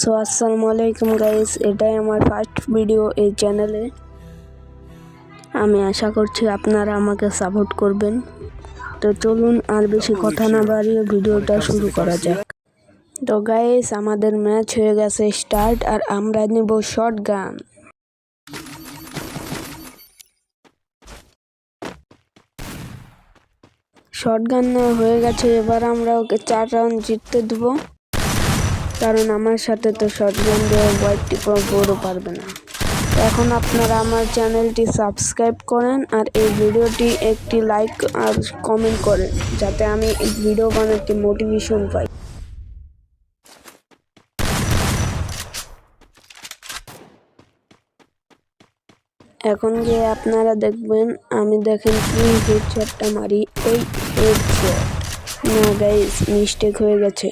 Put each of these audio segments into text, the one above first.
So আসসালামু আলাইকুম guys এটাই আমার ফার্স্ট ভিডিও এই চ্যানেলে আমি আশা করছি আপনারা আমাকে সাপোর্ট করবেন। তো চলুন আর বেশি কথা না বাড়িয়ে ভিডিওটা শুরু করা যাক। তো গাইস আমাদের ম্যাচ হয়ে গেছে স্টার্ট আর আমরা নেব শর্ট গান শর্ট গান হয়ে গেছে, এবার আমরা ওকে চার রাউন্ড জিততে দেবো। কারণ আমার সাথে তো শর্টগান দিয়ে হোয়াইট টিপার বড়ও পারবে না। এখন আপনারা আমার চ্যানেলটি সাবস্ক্রাইব করেন আর এই ভিডিওটি একটি লাইক আর কমেন্ট করেন, যাতে আমি ভিডিও বানাতে মোটিভেশন পাই। এখন গিয়ে আপনারা দেখবেন, আমি দেখেন কি হেডশটটা মারি। এই হেডশট না গাইস মিস্টেক হয়ে গেছে।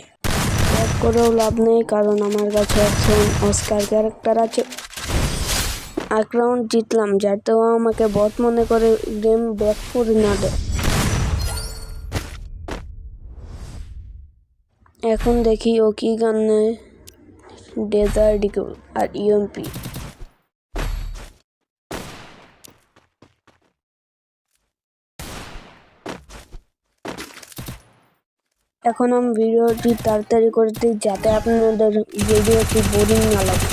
করেও লাভ নেই, কারণ আমার কাছে এখন অস্কার ক্যারেক্টার আছে। এক রাউন্ড জিতলাম, যাতেও আমাকে বট মনে করে গেম ব্যাক করে না দেয়। এখন দেখি ও কি গান নেয় ডেজার্ট আর ইএমপি এখন আমি ভিডিওটি তাড়াতাড়ি করে দিই যাতে আপনাদের ভিডিওটি বোরিং না লাগে।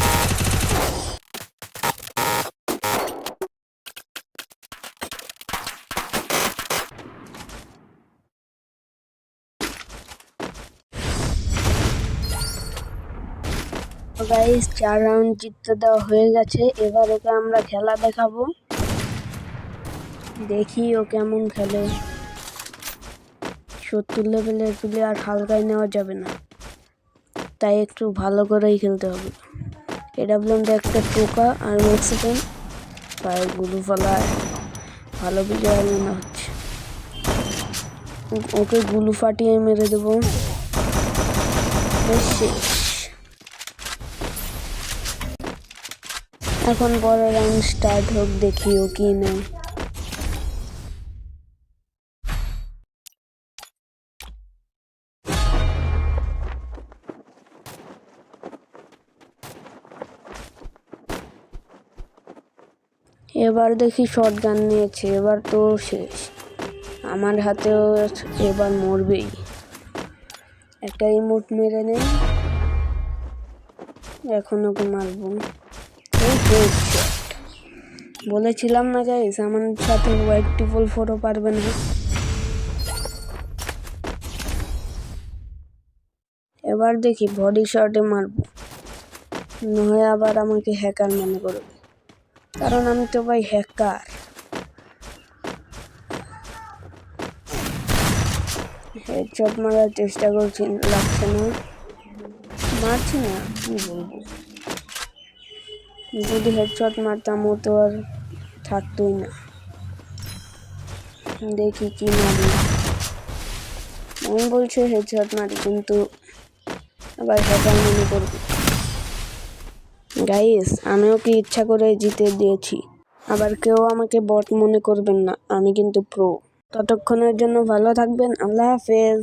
গাইস চার রাউন্ড জিততে দেওয়া হয়ে গেছে। এবার ওকে আমরা খেলা দেখাবো। দেখি ও কেমন খেলে। সত্তর লেভেলের প্লেয়ার হালকায় নেওয়া যাবে না। তাই একটু ভালো করেই খেলতে হবে। এডাব্লিউএম দিয়ে একটা টোকা আর মেক্সিকান পায়ে গুলু ফেলায় ভালো প্লেয়ার মনে হচ্ছে। ওকে গুলু ফাটিয়ে মেরে দেবো। শেষ। এখন বড় রাউন্ড স্টার্ট হোক, দেখি ও কি নেয়। এবার দেখি শর্ট গান নিয়েছে, এবার তো শেষ। আমার হাতেও এবার মরবেই। একটা ইমোট মেরে নেই। এখন ওকে মারবো। বলেছিলাম না গাইস আমার সাথে হোয়াইট টিপল ফোরও পারবে না। এবার দেখি বডি শটে মারবো। নয় আবার আমাকে হ্যাকার মনে করবে। কারণ আমি তো ভাই হ্যাকার হেডশট মারার চেষ্টা করছি, লাগছে না। মারছি না, কি বলব? যদি হেডশট মারতাম, ও তো আর থাকতোই না। দেখি কি মারি। মন বলছে হেডশট মারি, কিন্তু আবার হ্যাকার মনে করবে। গাইস আমিও কি ইচ্ছা করে জিতে দিয়েছি আবার কেউ আমাকে বট মনে করবেন না, আমি কিন্তু প্রো ততক্ষণের জন্য ভালো থাকবেন, আল্লাহ হাফেজ।